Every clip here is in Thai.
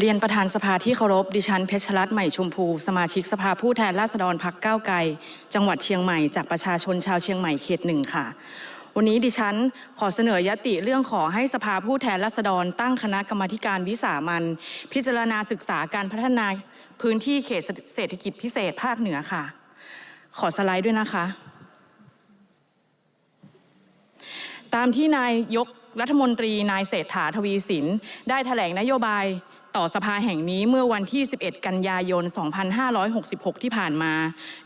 เรียนประธานสภาที่เคารพดิฉันเพชรรัตน์ใหม่ชมพู สมาชิกสภาผู้แทนราษฎรพักก้าวไกล จังหวัดเชียงใหม่จากประชาชนชาวเชียงใหม่เขตหนึ่งค่ะ วันนี้ดิฉันขอเสนอยติเรื่องขอให้สภาผู้แทนราษฎร ตั้งคณะกรรมการวิสามันพิจารณาศึกษาการพัฒนาพื้นที่เขตเศรษฐกิจพิเศษภาคเหนือค่ะ ขอสไลด์ด้วยนะคะ ตามที่นายยกรัฐมนตรีนายเศรษฐาทวีสิน ได้แถลงนโยบาย ต่อสภาแห่งนี้เมื่อวันที่ 11 กันยายน 2566 ที่ผ่านมา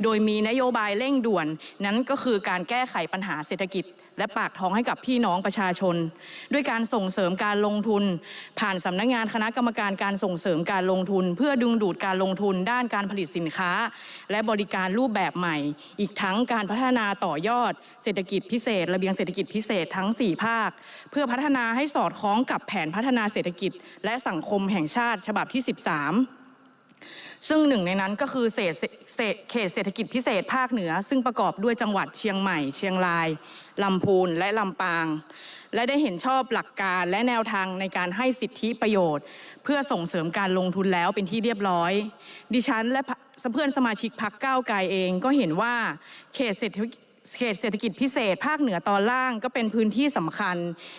โดยมีนโยบายเร่งด่วนนั้นก็คือการแก้ไขปัญหาเศรษฐกิจ และปากท้องให้กับพี่น้องประชาชน ด้วยการส่งเสริมการลงทุน ผ่านสำนักงานคณะกรรมการการส่งเสริมการลงทุน เพื่อดึงดูดการลงทุนด้านการผลิตสินค้า และบริการรูปแบบใหม่ อีกทั้งการพัฒนาต่อยอด เศรษฐกิจพิเศษ ระเบียงเศรษฐกิจพิเศษทั้ง 4 ภาค เพื่อพัฒนาให้สอดคล้องกับแผนพัฒนาเศรษฐกิจ และสังคมแห่งชาติฉบับที่ 13 ซึ่งหนึ่งในนั้นก็คือเศษเขตเศรษฐกิจพิเศษภาคเหนือ ซึ่งประกอบด้วยจังหวัดเชียงใหม่ เชียงรายลำพูนและลำปาง และได้เห็นชอบหลักการและแนวทางในการให้สิทธิประโยชน์ เพื่อส่งเสริมการลงทุนแล้วเป็นที่เรียบร้อย ดิฉันและเพื่อนสมาชิกพักก้าวไกลเองก็เห็นว่าเขตเศรษฐกิจ เขตเศรษฐกิจพิเศษ ภาคเหนือตอนล่างก็เป็นพื้นที่สำคัญ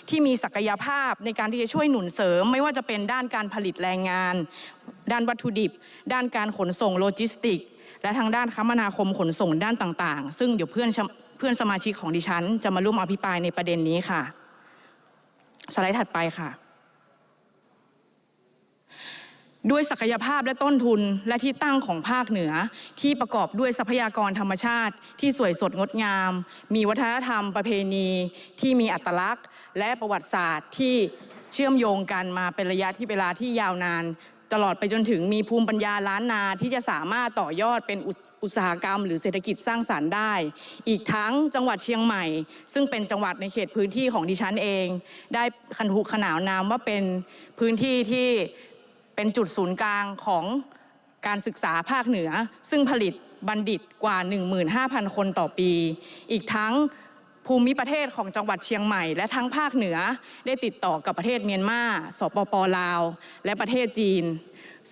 ที่มีศักยภาพในการที่จะช่วยหนุนเสริม ไม่ว่าจะเป็นด้านการผลิตแรงงาน ด้านวัตถุดิบ ด้านการขนส่งโลจิสติก และทางด้านคมนาคมขนส่งด้านต่างๆ ซึ่งเดี๋ยวเพื่อนเพื่อนสมาชิกของดิฉัน จะมาร่วมอภิปรายในประเด็นนี้ค่ะ สไลด์ถัดไปค่ะ ด้วยศักยภาพและต้นทุนและที่ตั้งของภาคเหนือ ที่ประกอบด้วยทรัพยากรธรรมชาติ ที่สวยสดงดงาม มีวัฒนธรรมประเพณี ที่มีอัตลักษณ์ และประวัติศาสตร์ที่เชื่อมโยงกันมาเป็นระยะที่เวลาที่ยาวนาน ตลอดไปจนถึงมีภูมิปัญญาล้านนาที่จะสามารถต่อยอดเป็นอุตสาหกรรม หรือเศรษฐกิจสร้างสรรค์ได้ อีกทั้งจังหวัดเชียงใหม่ ซึ่งเป็นจังหวัดในเขตพื้นที่ของดิฉันเอง ได้คันถูกขนานนามว่าเป็นพื้นที่ที่ เป็นจุดศูนย์กลางของการศึกษาภาคเหนือ ซึ่งผลิตบัณฑิตกว่า 15,000 คนต่อปี อีกทั้งภูมิประเทศของจังหวัดเชียงใหม่ และทั้งภาคเหนือได้ติดต่อกับประเทศเมียนมาสปปลาว และประเทศจีน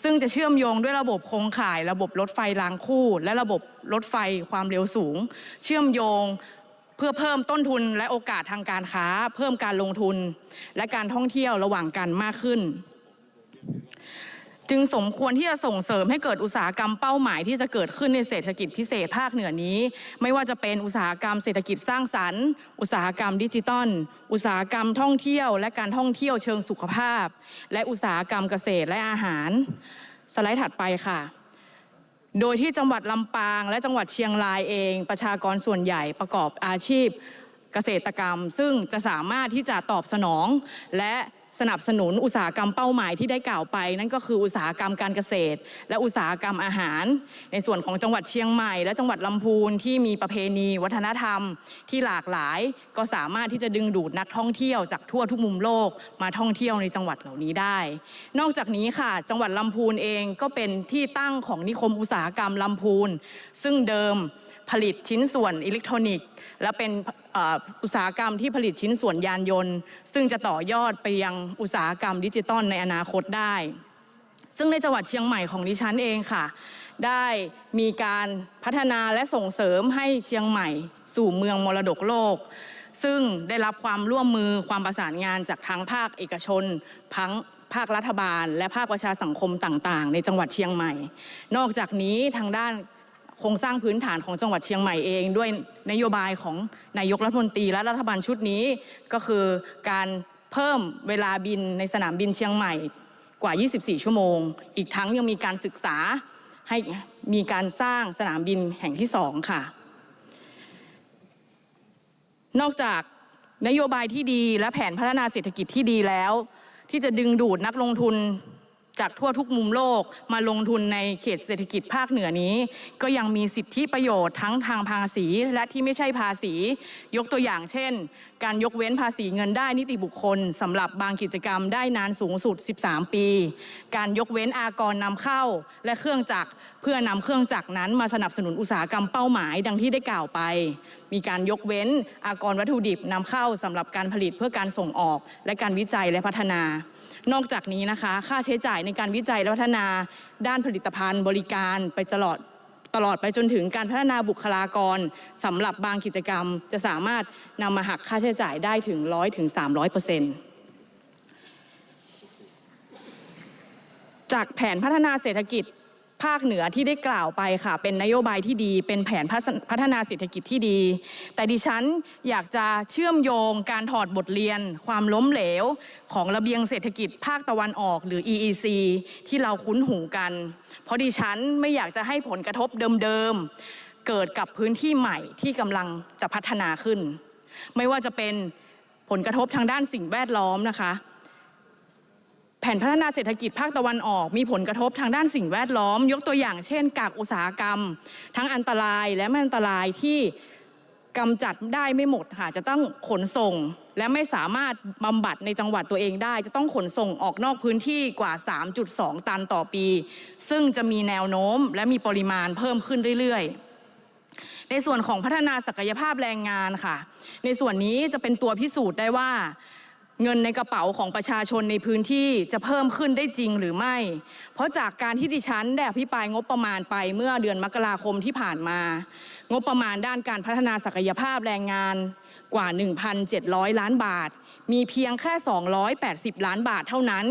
ซึ่งจะเชื่อมโยงด้วยระบบโครงข่าย ระบบรถไฟรางคู่ และระบบรถไฟความเร็วสูง เชื่อมโยงเพื่อเพิ่มต้นทุนและโอกาสทางการค้า เพิ่มการลงทุน และการท่องเที่ยวระหว่างกันมากขึ้น จึงสมควรที่จะส่งเสริมให้เกิดอุตสาหกรรมเป้าหมายที่จะเกิดขึ้นในเศรษฐกิจพิเศษภาคเหนือนี้ ไม่ว่าจะเป็นอุตสาหกรรมเศรษฐกิจสร้างสรรค์ อุตสาหกรรมดิจิตอลอุตสาหกรรมท่องเที่ยว และการท่องเที่ยวเชิงสุขภาพ และอุตสาหกรรมเกษตรและอาหาร สไลด์ถัดไปค่ะโดยที่จังหวัดลำปางและจังหวัดเชียงรายเอง ประชากรส่วนใหญ่ประกอบอาชีพเกษตรกรรม ซึ่งจะสามารถที่จะตอบสนอง และ สนับสนุนอุตสาหกรรมเป้าหมายที่ได้กล่าวไป นั่นก็คืออุตสาหกรรมการเกษตร และอุตสาหกรรมอาหาร ในส่วนของจังหวัดเชียงใหม่ และจังหวัดลำพูนที่มีประเพณี วัฒนธรรม ที่หลากหลาย ก็สามารถที่จะดึงดูดนักท่องเที่ยวจากทั่วทุกมุมโลกมาท่องเที่ยวในจังหวัดเหล่านี้ได้ นอกจากนี้ค่ะ จังหวัดลำพูนเองก็เป็นที่ตั้งของนิคมอุตสาหกรรมลำพูนซึ่งเดิม ผลิตชิ้นส่วนอิเล็กทรอนิกส์ และเป็นอุตสาหกรรมที่ผลิตชิ้นส่วนยานยนต์ ซึ่งจะต่อยอดไปยังอุตสาหกรรมดิจิตอลในอนาคตได้ ซึ่งในจังหวัดเชียงใหม่ของดิฉันเองค่ะ ได้มีการพัฒนาและส่งเสริมให้เชียงใหม่ สู่เมืองมรดกโลกซึ่งได้รับความร่วมมือความประสานงานจากทั้งภาคเอกชนทั้งภาครัฐบาล และภาคประชาสังคมต่าง ๆ ในจังหวัดเชียงใหม่ นอกจากนี้ทางด้าน โครงสร้างพื้นฐานของจังหวัดเชียงใหม่เอง ด้วยนโยบายของนายกรัฐมนตรีและรัฐบาลชุดนี้ ก็คือการเพิ่มเวลาบินในสนามบินเชียงใหม่กว่า 24 ชั่วโมง อีกทั้งยังมีการศึกษาให้มีการสร้างสนามบินแห่งที่สองค่ะ นอกจากนโยบายที่ดีและแผนพัฒนาเศรษฐกิจที่ดีแล้ว ที่จะดึงดูดนักลงทุน จากทั่วทุกมุมโลกมาลงทุนในเขตเศรษฐกิจภาคเหนือนี้ ก็ยังมีสิทธิประโยชน์ทั้งทางภาษีและที่ไม่ใช่ภาษี ยกตัวอย่างเช่น การยกเว้นภาษีเงินได้นิติบุคคลสำหรับบางกิจกรรมได้นานสูงสุด 13 ปี การยกเว้นอากรนำเข้าและเครื่องจักรเพื่อนำเครื่องจักรนั้นมาสนับสนุนอุตสาหกรรมเป้าหมายดังที่ได้กล่าวไป มีการยกเว้นอากรวัตถุดิบนำเข้าสำหรับการผลิตเพื่อการส่งออก และการวิจัยและพัฒนา นอกจากนี้นะคะ ค่าใช้จ่ายในการวิจัยและพัฒนาด้านผลิตภัณฑ์บริการไปตลอดตลอดไปจนถึงการพัฒนาบุคลากรสำหรับบางกิจกรรม จะสามารถนำมาหักค่าใช้จ่ายได้ถึง100ถึง300เปอร์เซ็นต์จากแผนพัฒนาเศรษฐกิจ ภาคเหนือที่ได้กล่าวไปค่ะ เป็นนโยบายที่ดี เป็นแผนพัฒนาเศรษฐกิจที่ดี แต่ดิฉันอยากจะเชื่อมโยงการถอดบทเรียน ความล้มเหลว ของระเบียงเศรษฐกิจภาคตะวันออกหรือ EEC ที่เราคุ้นหูกัน เพราะดิฉันไม่อยากจะให้ผลกระทบเดิมๆ เกิดกับพื้นที่ใหม่ที่กำลังจะพัฒนาขึ้น ไม่ว่าจะเป็นผลกระทบทางด้านสิ่งแวดล้อมนะคะ แผนพัฒนาเศรษฐกิจภาคตะวันออก มีผลกระทบทางด้านสิ่งแวดล้อม ยกตัวอย่างเช่นกากอุตสาหกรรม ทั้งอันตรายและไม่อันตรายที่กำจัดได้ไม่หมดค่ะจะต้องขนส่ง และไม่สามารถบำบัดในจังหวัดตัวเองได้ จะต้องขนส่งออกนอกพื้นที่กว่า 3.2 ตันต่อปี ซึ่งจะมีแนวโน้มและมีปริมาณเพิ่มขึ้นเรื่อยๆในส่วนของพัฒนาศักยภาพแรงงานค่ะ ในส่วนนี้จะเป็นตัวพิสูจน์ได้ว่า เงินในกระเป๋าของประชาชนในพื้นที่จะเพิ่มขึ้นได้จริงหรือไม่ เพราะจากการที่ดิฉันได้อภิปรายงบประมาณไปเมื่อเดือนมกราคมที่ผ่านมา งบประมาณด้านการพัฒนาศักยภาพแรงงานกว่า 1,700 ล้านบาท มีเพียงแค่ 280 ล้านบาทเท่านั้น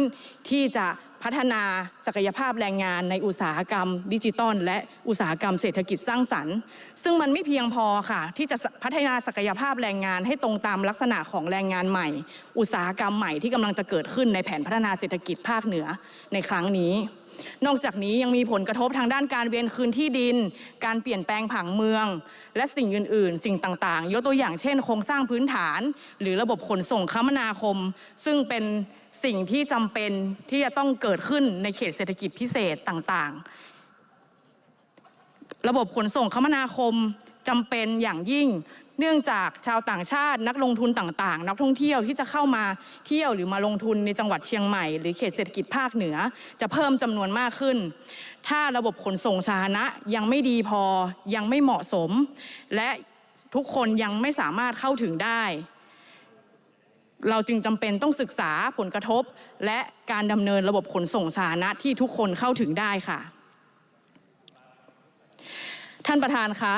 ที่จะ พัฒนาศักยภาพแรงงานในอุตสาหกรรม ดิจิตอลและอุตสาหกรรมเศรษฐกิจสร้างสรรค์ ซึ่งมันไม่เพียงพอค่ะ ที่จะพัฒนาศักยภาพแรงงานให้ตรงตามลักษณะของแรงงานใหม่ อุตสาหกรรมใหม่ที่กำลังจะเกิดขึ้นในแผนพัฒนาเศรษฐกิจภาคเหนือในครั้งนี้ นอกจากนี้ยังมีผลกระทบทางด้านการเวียนคืนที่ดิน การเปลี่ยนแปลงผังเมือง และสิ่งอื่น ๆ สิ่งต่างๆ ยกตัวอย่างเช่น โครงสร้างพื้นฐาน หรือระบบขนส่งคมนาคม ซึ่งเป็นสิ่งที่จำเป็นที่จะต้องเกิดขึ้นในเขตเศรษฐกิจพิเศษต่างๆ ระบบขนส่งคมนาคมจำเป็นอย่างยิ่ง เนื่องจากชาวต่างชาตินักลงทุนต่างๆ นักท่องเที่ยวที่จะเข้ามาเที่ยวหรือมาลงทุนในจังหวัดเชียงใหม่ หรือเขตเศรษฐกิจภาคเหนือ จะเพิ่มจำนวนมากขึ้น ถ้าระบบขนส่งสาธารณะยังไม่ดีพอยังไม่เหมาะสม และทุกคนยังไม่สามารถเข้าถึงได้ เราจึงจำเป็นต้องศึกษาผลกระทบ และการดำเนินระบบขนส่งสาธารณะที่ทุกคนเข้าถึงได้ค่ะ ท่านประธานคะ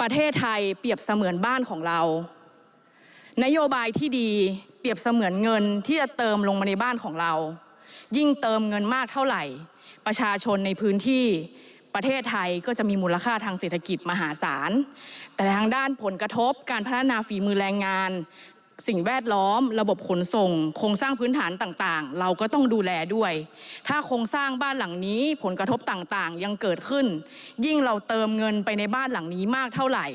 ประเทศไทยเปรียบเสมือนบ้านของเรา นโยบายที่ดีเปรียบเสมือนเงินที่จะเติมลงมาในบ้านของเรา ยิ่งเติมเงินมากเท่าไหร่ ประชาชนในพื้นที่ประเทศไทยก็จะมีมูลค่าทางเศรษฐกิจมหาศาล แต่ทางด้านผลกระทบการพัฒนาฝีมือแรงงาน สิ่งแวดล้อม ระบบขนส่ง โครงสร้างพื้นฐานต่างๆ เราก็ต้องดูแลด้วย ถ้าโครงสร้างบ้านหลังนี้ผลกระทบต่างๆ ยังเกิดขึ้น ยิ่งเราเติมเงินไปในบ้านหลังนี้มากเท่าไหร่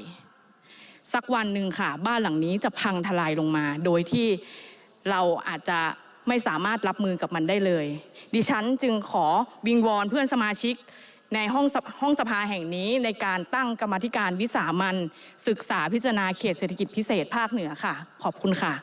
สักวันหนึ่งค่ะ บ้านหลังนี้จะพังทลายลงมา โดยที่เราอาจจะไม่สามารถรับมือกับมันได้เลย ดิฉันจึงขอวิงวอนเพื่อนสมาชิก ในห้องห้องสภาแห่งนี้ในการตั้งกรรมธิการวิสามันศึกษาพิจารณาเขตเศรษฐกิจพิเศษภาคเหนือค่ะ ขอบคุณค่ะ